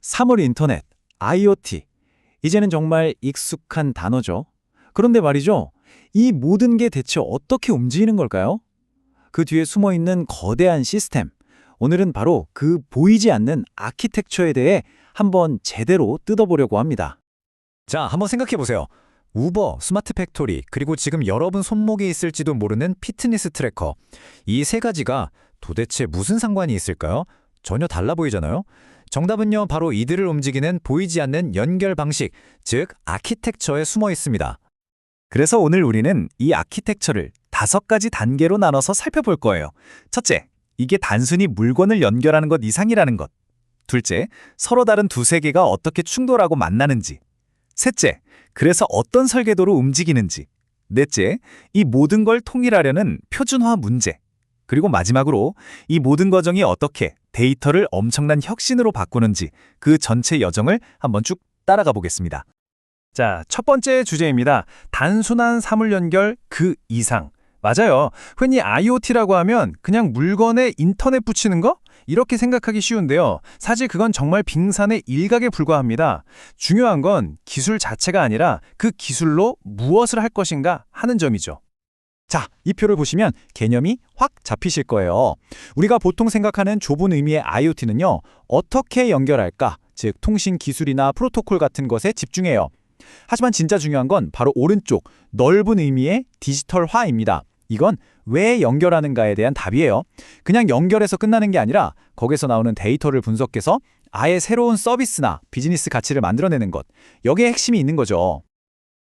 사물 인터넷, IoT. 이제는 정말 익숙한 단어죠. 그런데 말이죠. 이 모든 게 대체 어떻게 움직이는 걸까요? 그 뒤에 숨어 있는 거대한 시스템. 오늘은 바로 그 보이지 않는 아키텍처에 대해 한번 제대로 뜯어보려고 합니다. 자, 한번 생각해 보세요. 우버, 스마트 팩토리, 그리고 지금 여러분 손목에 있을지도 모르는 피트니스 트래커. 이 세 가지가 도대체 무슨 상관이 있을까요? 전혀 달라 보이잖아요. 정답은요, 바로 이들을 움직이는 보이지 않는 연결 방식, 즉 아키텍처에 숨어 있습니다. 그래서 오늘 우리는 이 아키텍처를 다섯 가지 단계로 나눠서 살펴볼 거예요. 첫째, 이게 단순히 물건을 연결하는 것 이상이라는 것. 둘째, 서로 다른 두 세계가 어떻게 충돌하고 만나는지. 셋째, 그래서 어떤 설계도로 움직이는지. 넷째, 이 모든 걸 통일하려는 표준화 문제. 그리고 마지막으로 이 모든 과정이 어떻게 데이터를 엄청난 혁신으로 바꾸는지 그 전체 여정을 한번 쭉 따라가 보겠습니다. 자, 첫 번째 주제입니다. 단순한 사물 연결 그 이상. 맞아요. 흔히 IoT라고 하면 그냥 물건에 인터넷 붙이는 거? 이렇게 생각하기 쉬운데요. 사실 그건 정말 빙산의 일각에 불과합니다. 중요한 건 기술 자체가 아니라 그 기술로 무엇을 할 것인가 하는 점이죠. 자, 이 표를 보시면 개념이 확 잡히실 거예요. 우리가 보통 생각하는 좁은 의미의 IoT는요, 어떻게 연결할까? 즉, 통신 기술이나 프로토콜 같은 것에 집중해요. 하지만 진짜 중요한 건 바로 오른쪽 넓은 의미의 디지털화입니다. 이건 왜 연결하는가에 대한 답이에요. 그냥 연결해서 끝나는 게 아니라 거기서 나오는 데이터를 분석해서 아예 새로운 서비스나 비즈니스 가치를 만들어내는 것. 여기에 핵심이 있는 거죠.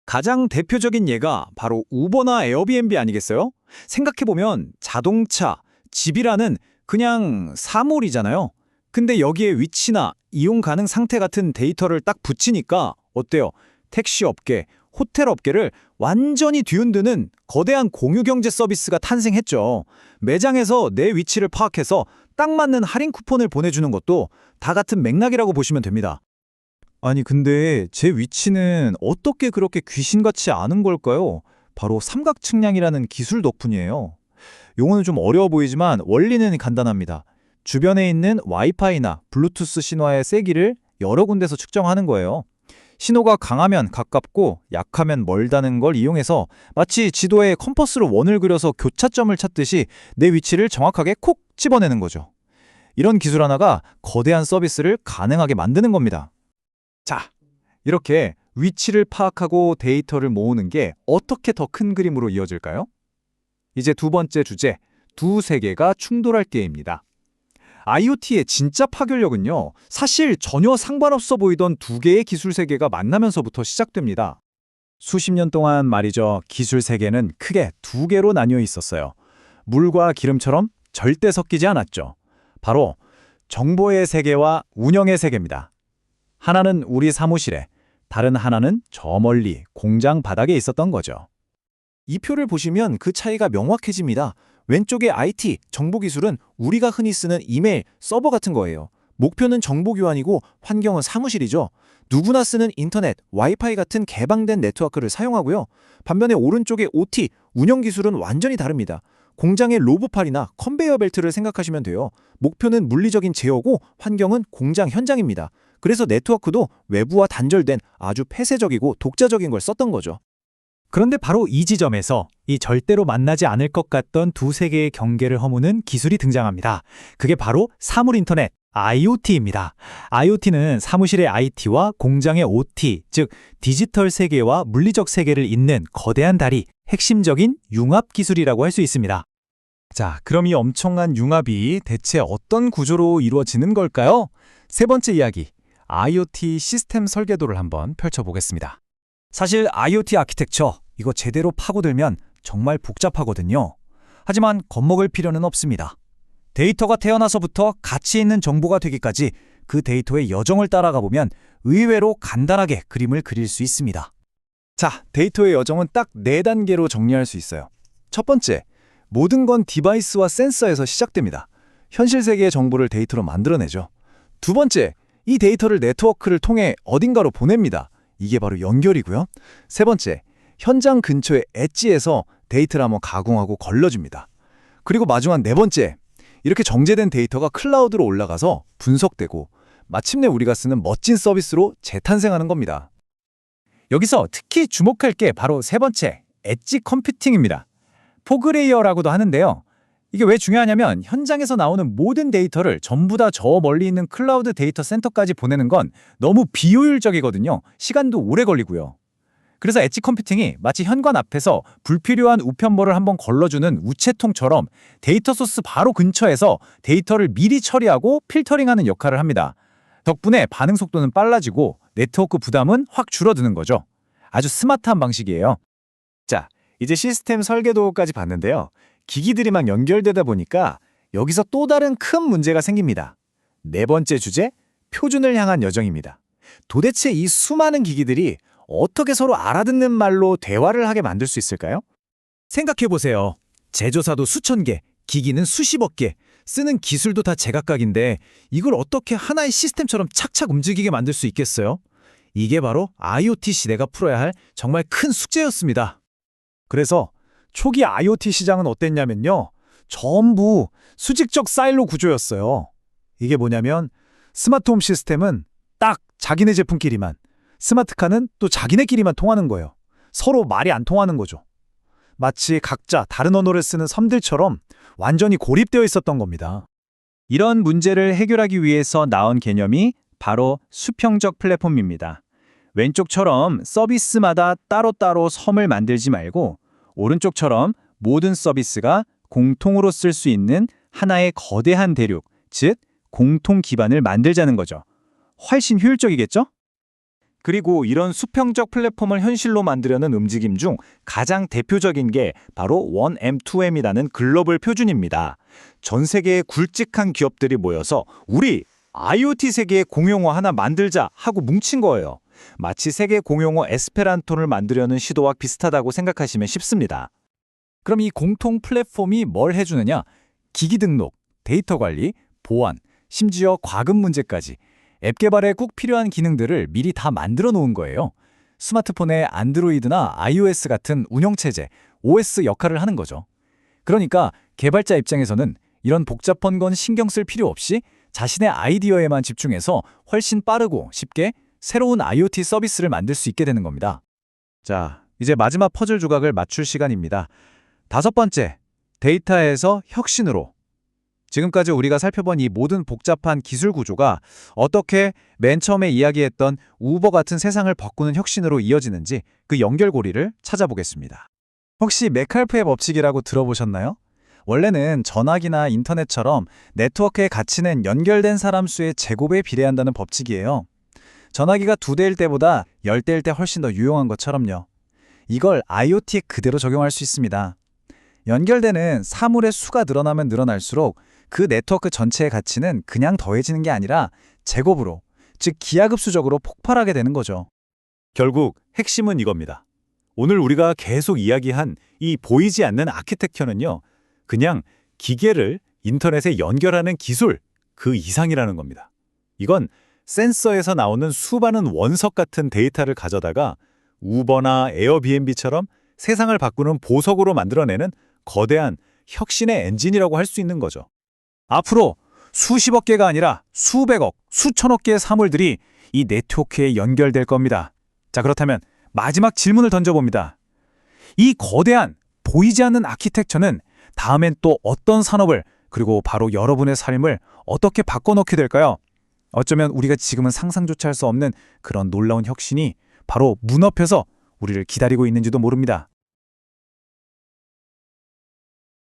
가장 대표적인 예가 바로 우버나 에어비앤비 아니겠어요? 생각해보면 자동차, 집이라는 그냥 사물이잖아요. 근데 여기에 위치나 이용 가능 상태 같은 데이터를 딱 붙이니까 어때요? 택시 업계, 호텔 업계를 완전히 뒤흔드는 거대한 공유 경제 서비스가 탄생했죠. 매장에서 내 위치를 파악해서 딱 맞는 할인 쿠폰을 보내주는 것도 다 같은 맥락이라고 보시면 됩니다. 아니 근데 제 위치는 어떻게 그렇게 귀신같이 아는 걸까요? 바로 삼각측량이라는 기술 덕분이에요. 용어는 좀 어려워 보이지만 원리는 간단합니다. 주변에 있는 와이파이나 블루투스 신호의 세기를 여러 군데서 측정하는 거예요. 신호가 강하면 가깝고 약하면 멀다는 걸 이용해서 마치 지도에 컴퍼스로 원을 그려서 교차점을 찾듯이 내 위치를 정확하게 콕 집어내는 거죠. 이런 기술 하나가 거대한 서비스를 가능하게 만드는 겁니다. 자, 이렇게 위치를 파악하고 데이터를 모으는 게 어떻게 더 큰 그림으로 이어질까요? 이제 두 번째 주제, 두 세계가 충돌할 때입니다. IoT의 진짜 파괴력은요, 사실 전혀 상관없어 보이던 두 개의 기술 세계가 만나면서부터 시작됩니다. 수십 년 동안 말이죠, 기술 세계는 크게 두 개로 나뉘어 있었어요. 물과 기름처럼 절대 섞이지 않았죠. 바로 정보의 세계와 운영의 세계입니다. 하나는 우리 사무실에, 다른 하나는 저 멀리 공장 바닥에 있었던 거죠. 이 표를 보시면 그 차이가 명확해집니다. 왼쪽의 IT, 정보기술은 우리가 흔히 쓰는 이메일, 서버 같은 거예요. 목표는 정보 교환이고 환경은 사무실이죠. 누구나 쓰는 인터넷, 와이파이 같은 개방된 네트워크를 사용하고요. 반면에 오른쪽의 OT, 운영 기술은 완전히 다릅니다. 공장의 로봇팔이나 컨베이어 벨트를 생각하시면 돼요. 목표는 물리적인 제어고 환경은 공장 현장입니다. 그래서 네트워크도 외부와 단절된 아주 폐쇄적이고 독자적인 걸 썼던 거죠. 그런데 바로 이 지점에서 이 절대로 만나지 않을 것 같던 두 세계의 경계를 허무는 기술이 등장합니다. 그게 바로 사물 인터넷, IoT입니다. IoT는 사무실의 IT와 공장의 OT, 즉 디지털 세계와 물리적 세계를 잇는 거대한 다리, 핵심적인 융합 기술이라고 할 수 있습니다. 자, 그럼 이 엄청난 융합이 대체 어떤 구조로 이루어지는 걸까요? 세 번째 이야기, IoT 시스템 설계도를 한번 펼쳐보겠습니다. 사실 IoT 아키텍처 이거 제대로 파고들면 정말 복잡하거든요. 하지만 겁먹을 필요는 없습니다. 데이터가 태어나서부터 가치 있는 정보가 되기까지 그 데이터의 여정을 따라가 보면 의외로 간단하게 그림을 그릴 수 있습니다. 자, 데이터의 여정은 딱네 단계로 정리할 수 있어요. 첫 번째, 모든 건 디바이스와 센서에서 시작됩니다. 현실 세계의 정보를 데이터로 만들어내죠. 두 번째, 이 데이터를 네트워크를 통해 어딘가로 보냅니다. 이게 바로 연결이고요. 세 번째, 현장 근처의 엣지에서 데이터를 한번 가공하고 걸러줍니다. 그리고 마지막 네 번째, 이렇게 정제된 데이터가 클라우드로 올라가서 분석되고 마침내 우리가 쓰는 멋진 서비스로 재탄생하는 겁니다. 여기서 특히 주목할 게 바로 세 번째, 엣지 컴퓨팅입니다. 포그레이어라고도 하는데요. 이게 왜 중요하냐면 현장에서 나오는 모든 데이터를 전부 다 저 멀리 있는 클라우드 데이터 센터까지 보내는 건 너무 비효율적이거든요. 시간도 오래 걸리고요. 그래서 엣지 컴퓨팅이 마치 현관 앞에서 불필요한 우편물을 한번 걸러주는 우체통처럼 데이터 소스 바로 근처에서 데이터를 미리 처리하고 필터링하는 역할을 합니다. 덕분에 반응 속도는 빨라지고 네트워크 부담은 확 줄어드는 거죠. 아주 스마트한 방식이에요. 자, 이제 시스템 설계도까지 봤는데요. 기기들이 막 연결되다 보니까 여기서 또 다른 큰 문제가 생깁니다. 네 번째 주제, 표준을 향한 여정입니다. 도대체 이 수많은 기기들이 어떻게 서로 알아듣는 말로 대화를 하게 만들 수 있을까요? 생각해보세요. 제조사도 수천 개, 기기는 수십억 개, 쓰는 기술도 다 제각각인데 이걸 어떻게 하나의 시스템처럼 착착 움직이게 만들 수 있겠어요? 이게 바로 IoT 시대가 풀어야 할 정말 큰 숙제였습니다. 그래서 초기 IoT 시장은 어땠냐면요. 전부 수직적 사일로 구조였어요. 이게 뭐냐면 스마트홈 시스템은 딱 자기네 제품끼리만, 스마트카는 또 자기네끼리만 통하는 거예요. 서로 말이 안 통하는 거죠. 마치 각자 다른 언어를 쓰는 섬들처럼 완전히 고립되어 있었던 겁니다. 이런 문제를 해결하기 위해서 나온 개념이 바로 수평적 플랫폼입니다. 왼쪽처럼 서비스마다 따로따로 섬을 만들지 말고 오른쪽처럼 모든 서비스가 공통으로 쓸 수 있는 하나의 거대한 대륙, 즉 공통 기반을 만들자는 거죠. 훨씬 효율적이겠죠? 그리고 이런 수평적 플랫폼을 현실로 만들려는 움직임 중 가장 대표적인 게 바로 1M2M이라는 글로벌 표준입니다. 전 세계의 굵직한 기업들이 모여서 우리 IoT 세계의 공용어 하나 만들자 하고 뭉친 거예요. 마치 세계 공용어 에스페란토를 만들려는 시도와 비슷하다고 생각하시면 쉽습니다. 그럼 이 공통 플랫폼이 뭘 해주느냐? 기기 등록, 데이터 관리, 보안, 심지어 과금 문제까지 앱 개발에 꼭 필요한 기능들을 미리 다 만들어 놓은 거예요. 스마트폰의 안드로이드나 iOS 같은 운영체제, OS 역할을 하는 거죠. 그러니까 개발자 입장에서는 이런 복잡한 건 신경 쓸 필요 없이 자신의 아이디어에만 집중해서 훨씬 빠르고 쉽게 새로운 IoT 서비스를 만들 수 있게 되는 겁니다. 자, 이제 마지막 퍼즐 조각을 맞출 시간입니다. 다섯 번째, 데이터에서 혁신으로. 지금까지 우리가 살펴본 이 모든 복잡한 기술 구조가 어떻게 맨 처음에 이야기했던 우버 같은 세상을 바꾸는 혁신으로 이어지는지 그 연결고리를 찾아보겠습니다. 혹시 메칼프의 법칙이라고 들어보셨나요? 원래는 전화기나 인터넷처럼 네트워크의 가치는 연결된 사람 수의 제곱에 비례한다는 법칙이에요. 전화기가 두 대일 때보다 열 대일 때 훨씬 더 유용한 것처럼요. 이걸 IoT에 그대로 적용할 수 있습니다. 연결되는 사물의 수가 늘어나면 늘어날수록 그 네트워크 전체의 가치는 그냥 더해지는 게 아니라 제곱으로, 즉 기하급수적으로 폭발하게 되는 거죠. 결국 핵심은 이겁니다. 오늘 우리가 계속 이야기한 이 보이지 않는 아키텍처는요. 그냥 기계를 인터넷에 연결하는 기술 그 이상이라는 겁니다. 이건 센서에서 나오는 수많은 원석 같은 데이터를 가져다가 우버나 에어비앤비처럼 세상을 바꾸는 보석으로 만들어내는 거대한 혁신의 엔진이라고 할 수 있는 거죠. 앞으로 수십억 개가 아니라 수백억, 수천억 개의 사물들이 이 네트워크에 연결될 겁니다. 자, 그렇다면 마지막 질문을 던져봅니다. 이 거대한 보이지 않는 아키텍처는 다음엔 또 어떤 산업을 그리고 바로 여러분의 삶을 어떻게 바꿔놓게 될까요? 어쩌면 우리가 지금은 상상조차 할 수 없는 그런 놀라운 혁신이 바로 문 앞에서 우리를 기다리고 있는지도 모릅니다.